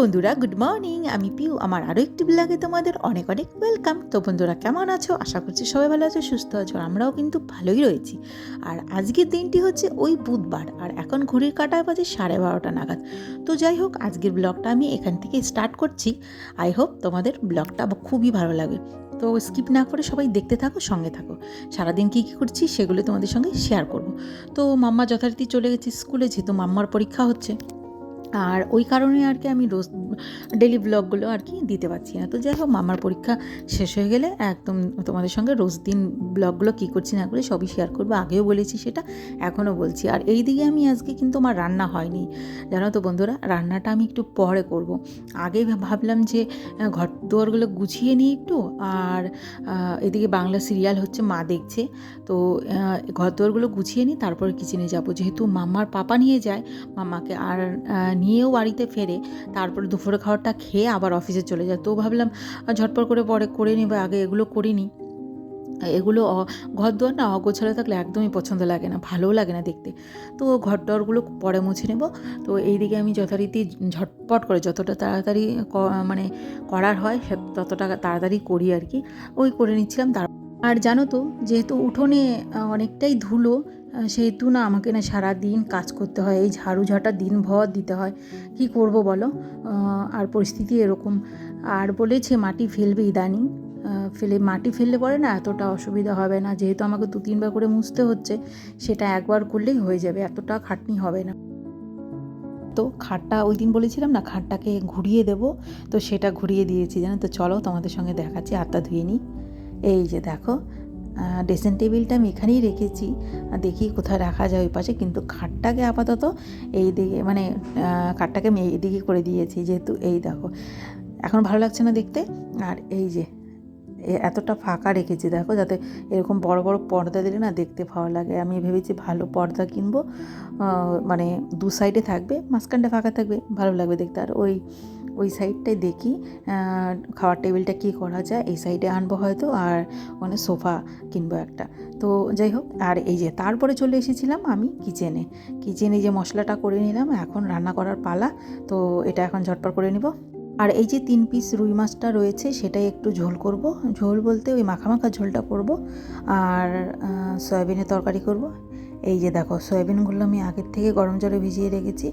বন্ধুরা good morning আমি পিউ, আমার আরও একটি ব্লগে তোমাদের অনেক অনেক ওয়েলকাম তো বন্ধুরা, কেমন আছো? আশা করছি সবাই ভালো আছো, সুস্থ আছো আমরাও কিন্তু ভালোই রয়েছি। আর আজকের দিনটি হচ্ছে ওই বুধবার, আর এখন ঘড়ির কাটায় বাজে সাড়ে বারোটা নাগাদ। তো যাই হোক, আজকের ব্লগটা আমি এখান থেকে স্টার্ট করছি। আই হোপ তোমাদের ব্লগটা খুবই ভালো লাগে। তো স্কিপ না করে সবাই দেখতে থাকো, সঙ্গে থাকো। সারাদিন কী কী করছি সেগুলো তোমাদের সঙ্গে শেয়ার করব। তো মাম্মা যথারীতি চলে গেছে স্কুলে, যেহেতু মাম্মার পরীক্ষা হচ্ছে। আর ওই কারণে আর কি আমি রোজ ডেলি ব্লগগুলো আর কি দিতে পারছি না। তো যাই হোক, মামার পরীক্ষা শেষ হয়ে গেলে একদম তোমাদের সঙ্গে রোজ দিন ব্লগগুলো কী করছি না করে সবই শেয়ার করব। আগেও বলেছি সেটা, এখনও বলছি। আর এই দিকে আমি আজকে কিন্তু আমার রান্না হয়নি। জানো তো বন্ধুরা, রান্নাটা আমি একটু পরে করব। আগে ভাবলাম যে ঘর দুয়ারগুলো গুছিয়ে নিই একটু আর এদিকে বাংলা সিরিয়াল হচ্ছে মা দেখছে। তো ঘর দুয়ারগুলো গুছিয়ে নিই, তারপর কিচেনে যাব। যেহেতু মামার পাপা নিয়ে যায়, মামাকে আর নিয়েও বাড়িতে ফেরে, তারপরে দুপুরে খাবারটা খেয়ে আবার অফিসে চলে যায়। তো ভাবলাম ঝটপট করে পরে করে নিব, আগে এগুলো করিনি। এগুলো ঘর দুয়ার না অগোছালো থাকলে একদমই পছন্দ লাগে না, ভালোও লাগে না দেখতে। তো ঘর দরগুলো পরে মুছে নেব। তো এই দিকে আমি যথারীতি ঝটপট করে যতটা তাড়াতাড়ি মানে করার হয় ততটা তাড়াতাড়ি করি আর কি। ওই করে নিচ্ছিলাম, তার আর জানো তো, যেহেতু উঠোনে অনেকটাই ধুলো সেহেতু না আমাকে না সারা দিন কাজ করতে হয়, এই ঝাড়ু ঝাঁটা দিনভর দিতে হয়। কি করব বলো? আর পরিস্থিতি এরকম। আর বলেছে মাটি ফেলবে ইদানিং। ফেলে, মাটি ফেললে পরে না এতটা অসুবিধা হবে না। যেহেতু আমাকে দু তিনবার করে মুছতে হচ্ছে, সেটা একবার করলেই হয়ে যাবে, এতটা খাটনি হবে না। তো খাটটা ওই দিন বলেছিলাম না, খাটটাকে ঘুরিয়ে দেব। তো সেটা ঘুরিয়ে দিয়েছি, জানো তো? চলো তোমাদের সঙ্গে দেখাচ্ছি, আত্মা ধুয়ে নিই। এই যে দেখো ড্রেসিং টেবিলটা আমি এখানেই রেখেছি। দেখি কোথায় রাখা যায় ওই পাশে। কিন্তু খাটটাকে আপাতত এই দিকে মানে খাটটাকে আমি এই দিকে করে দিয়েছি। যেহেতু এই দেখো, এখন ভালো লাগছে না দেখতে। আর এই যে এতটা ফাঁকা রেখেছি দেখো, যাতে এরকম বড় বড় পর্দা দিলে না দেখতে ভালো লাগে। আমি ভেবেছি ভালো পর্দা কিনবো। মানে দু সাইডে থাকবে, মাঝখানটা ফাঁকা থাকবে, ভালো লাগবে দেখতে। আর ওই ওই সাইডটাই দেখি খাওয়ার টেবিলটা কী করা যায়, এই সাইডে আনব হয়তো, আর ওখানে সোফা কিনবো একটা। তো যাই হোক, আর এই যে তারপরে চলে এসেছিলাম আমি কিচেনে। কিচেনে যে মশলাটা করে নিলাম, এখন রান্না করার পালা, তো এটা এখন ঝটপট করে নিব। আর এই যে তিন পিস রুই মাছটা রয়েছে, সেটাই একটু ঝোল করব। ঝোল বলতে ওই মাখা মাখা ঝোলটা করব, আর সয়াবিনের তরকারি করব। এই যে দেখো, সয়াবিনগুলো আমি আগের থেকে গরম জলে ভিজিয়ে রেখেছি।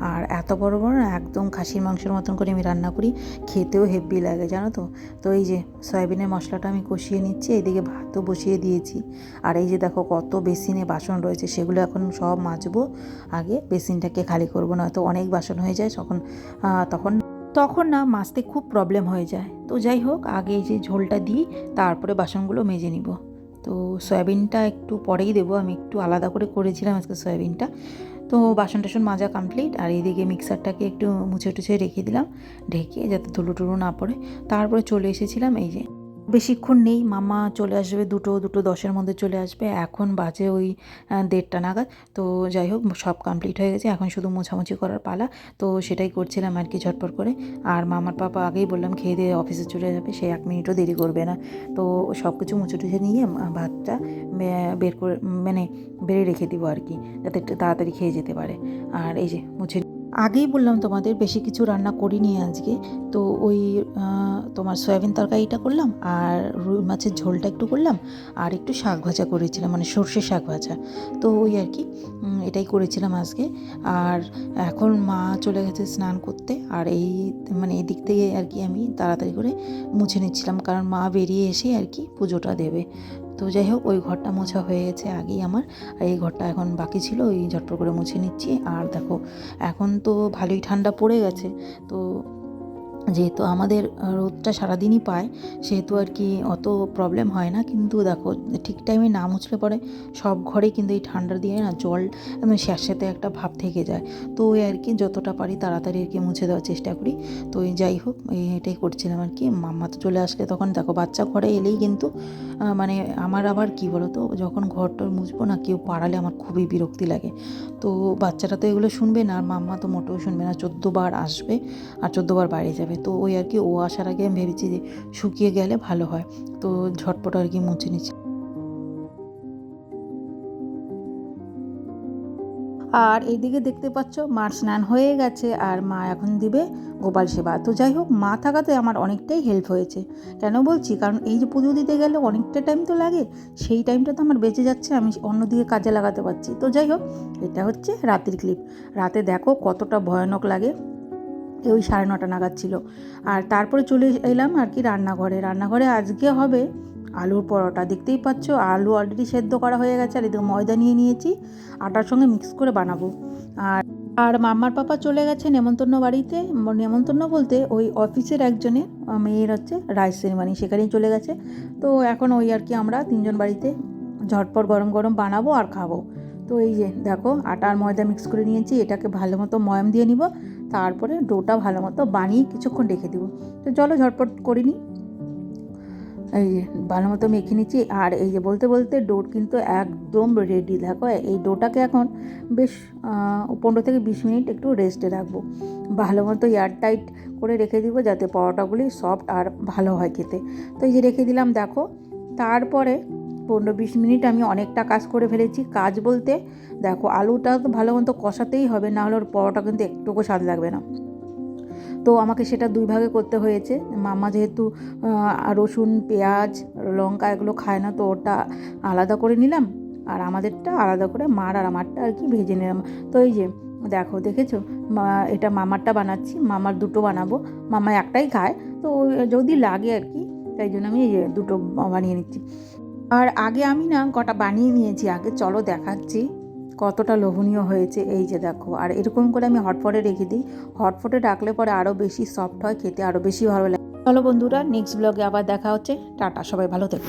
আর এত বড় বড় না, একদম খাসির মাংসের মতন করে আমি রান্না করি, খেতেও হেভি লাগে, জানো তো? তো এই যে সয়াবিনের মশলাটা আমি কষিয়ে নিচ্ছি এইদিকে ভাতও বসিয়ে দিয়েছি। আর এই যে দেখো, কত বেসিনে বাসন রয়েছে, সেগুলো এখন সব মাজবো। আগে বেসিনটাকে খালি করব না তো অনেক বাসন হয়ে যায় তখন তখন তখন না মাজতে খুব প্রবলেম হয়ে যায়। তো যাই হোক, আগে এই যে ঝোলটা দিই, তারপরে বাসনগুলো মেজে নিব। তো সয়াবিনটা একটু পরেই দেবো। আমি একটু আলাদা করে করেছিলাম আজকে সয়াবিনটা। তো বাসন টাসন মাজা কমপ্লিট আর এইদিকে মিক্সারটাকে একটু মুছে টুছে রেখে দিলাম। ঢেকে যাতে ধুলো টুলো না পড়ে। তারপরে চলে এসেছিলাম এই যে বেশিক্ষণ নেই, মামা চলে আসবে দুটো দুটো দশের মধ্যে চলে আসবে। এখন বাজে ওই দেড়টা নাগাদ। তো যাই হোক, সব কমপ্লিট হয়ে গেছে। এখন শুধু মোছামুছি করার পালা। তো সেটাই করছিলাম আর কি ঝটপট করে। আর মামার পাপা আগেই বললাম খেয়ে দিয়ে অফিসে চলে যাবে, সে এক মিনিটও দেরি করবে না। তো সব কিছু মুছে টুছে নিয়ে ভাতটা বের করে মানে বেড়ে রেখে দিব আর কি, যাতে তাড়াতাড়ি খেয়ে যেতে পারে। আর এই যে মুছে আগেই বললাম তোমাদের বেশি কিছু রান্না করিনি আজকে। তো ওই তোমার সয়াবিন তরকারিটা করলাম আর রুই মাছের ঝোলটা একটু করলাম আর একটু শাক ভাজা করেছিলাম মানে সর্ষে শাক ভাজা। তো ওই আর কি এটাই করেছিলাম আজকে। আর এখন মা চলে গেছে স্নান করতে আর এই মানে এদিক থেকে আর কি আমি তাড়াতাড়ি করে মুছে নিচ্ছিলাম, কারণ মা বেরিয়ে এসে আর কি পুজোটা দেবে। তো যাই হোক, ওই ঘরটা মোছা হয়ে গেছে আগেই আমার। আর এই ঘরটা এখন বাকি ছিল, ওই ঝটপট করে মুছে নিচ্ছি। আর দেখো, এখন তো ভালোই ঠান্ডা পড়ে গেছে। তো যেহেতু আমাদের রোদটা সারাদিনই পায়, সেহেতু আর কি অত প্রবলেম হয় না। কিন্তু দেখো, ঠিক টাইমে না মুছলে পরে সব ঘরে কিন্তু এই ঠান্ডার দিয়ে না জল একদম স্যাঁতস্যাঁতে একটা ভাব থেকে যায়। তো ওই আর কি যতটা পারি তাড়াতাড়ি আর কি মুছে দেওয়ার চেষ্টা করি। তো এই যাই হোক এটাই করছিলাম আর কি। মাম্মা তো চলে আসলে তখন দেখো বাচ্চা ঘরে এলেই কিন্তু মানে আমার আবার কি বলো তো যখন ঘরটা মুছবো না কেউ পাড়ালে আমার খুবই বিরক্তি লাগে। তো বাচ্চাটা তো এগুলো শুনবে না, আর মাম্মা তো মোটেও শুনবে না। চোদ্দোবার আসবে আর চোদ্দোবার বাইরে যাবে। তো ওই আর কি, ও আসার আগে আমি ভেবেছি যে শুকিয়ে গেলে ভালো হয়। তো ঝটপট আর কি মুছে নিচ্ছি। আর এইদিকে দেখতে পাচ্ছ, মার স্নান হয়ে গেছে আর মা এখন দিবে গোপাল সেবা। তো যাই হোক, মা থাকাতে আমার অনেকটাই হেল্প হয়েছে। কেন বলছি? কারণ এই যে পুজো দিতে গেলে অনেকটা টাইম তো লাগে। সেই টাইমটা তো আমার বেঁচে যাচ্ছে, আমি অন্যদিকে কাজে লাগাতে পারছি। তো যাই হোক, এটা হচ্ছে রাতের ক্লিপ রাতে দেখো কতটা ভয়ানক লাগে। ওই সাড়ে নটা নাগাদ ছিল। আর তারপরে চলে এলাম আর কি রান্নাঘরে। রান্নাঘরে আজকে হবে আলুর পরোটা। দেখতেই পাচ্ছ, আলু অলরেডি সেদ্ধ করা হয়ে গেছে। আর এদিকে ময়দা নিয়ে নিয়েছি, আটার সঙ্গে মিক্স করে বানাবো। আর আর মাম্মার পাপা চলে গেছে নেমন্তন্ন বাড়িতে। নেমন্তন্ন বলতে ওই অফিসের একজনের মেয়ের হচ্ছে রাইস সেরিমানি, সেখানেই চলে গেছে। তো এখন ওই আর কি আমরা তিনজন বাড়িতে ঝটপট গরম গরম বানাবো আর খাব। তো এই যে দেখো আটা আর ময়দা মিক্স করে নিয়েছি, এটাকে ভালো মতো ময়াম দিয়ে নিব, তারপরে ডোটা ভালো মতো বানিয়ে কিছুক্ষণ রেখে দিব। তো চলো ঝটপট করিনি এই যে ভালো মতো মেখে নিচ্ছি, আর এই যে বলতে বলতে ডোর কিন্তু একদম রেডি দেখো এই ডোটাকে এখন বেশ পনেরো থেকে বিশ মিনিট একটু রেস্টে রাখব। ভালো মতো এয়ার টাইট করে রেখে দিব যাতে পরোটাগুলি সফট আর ভালো হয় খেতে। তো এই যে রেখে দিলাম, দেখো। তারপরে পনেরো বিশ মিনিট আমি অনেকটা কাজ করে ফেলেছি। কাজ বলতে দেখো, আলুটা তো ভালো মতো কষাতেই হবে, না হলে ওর পরোটা কিন্তু একটুকু স্বাদ লাগবে না। তো আমাকে সেটা দুই ভাগে করতে হয়েছে। মামা যেহেতু রসুন, পেঁয়াজ, লঙ্কা এগুলো খায় না, তো ওটা আলাদা করে নিলাম। আর আমাদেরটা আলাদা করে মার আর আমারটা আর কি ভেজে নিলাম। তো এই যে, দেখো, দেখেছ? এটা মামারটা বানাচ্ছি, মামার দুটো বানাবো। মামা একটাই খায়, তো যদি লাগে আর কি, তাই জন্য আমি দুটো বানিয়ে নিচ্ছি। আর আগে আমি না কটা বানিয়ে নিয়েছি, আগে চলো দেখাচ্ছি কতটা লোভনীয় হয়েছে। এই যে দেখো, আর এরকম করে আমি হটপটে রেখে দিই। হটপটে রাখলে পরে আরও বেশি সফট হয়, খেতে আরও বেশি ভালো লাগে। চলো বন্ধুরা নেক্সট ব্লগে আবার দেখা হচ্ছে। টাটা, সবাই ভালো থেকো।